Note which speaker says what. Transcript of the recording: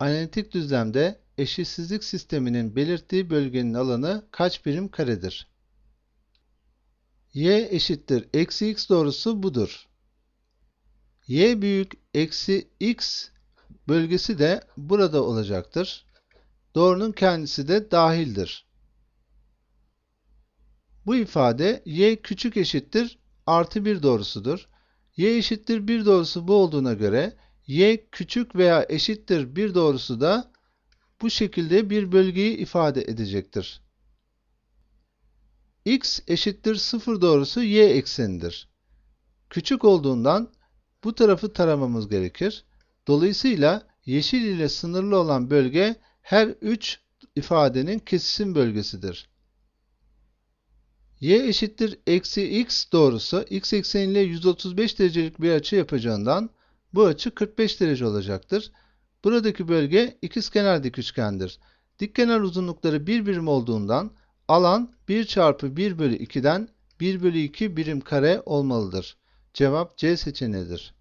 Speaker 1: Analitik düzlemde eşitsizlik sisteminin belirttiği bölgenin alanı kaç birim karedir? y eşittir eksi x doğrusu budur. y büyük eksi x bölgesi de burada olacaktır. Doğrunun kendisi de dahildir. Bu ifade y küçük eşittir artı 1 doğrusudur. y eşittir 1 doğrusu bu olduğuna göre y küçük veya eşittir 1 doğrusu da bu şekilde bir bölgeyi ifade edecektir. x eşittir 0 doğrusu y eksenidir. Küçük olduğundan bu tarafı taramamız gerekir. Dolayısıyla yeşil ile sınırlı olan bölge her 3 ifadenin kesişim bölgesidir. y eşittir eksi x doğrusu x ekseniyle 135 derecelik bir açı yapacağından bu açı 45 derece olacaktır. Buradaki bölge ikizkenar dik üçgendir. Dikkenar uzunlukları bir birim olduğundan alan 1 çarpı 1 bölü 2'den 1 bölü 2 birim kare olmalıdır. Cevap C seçeneğidir.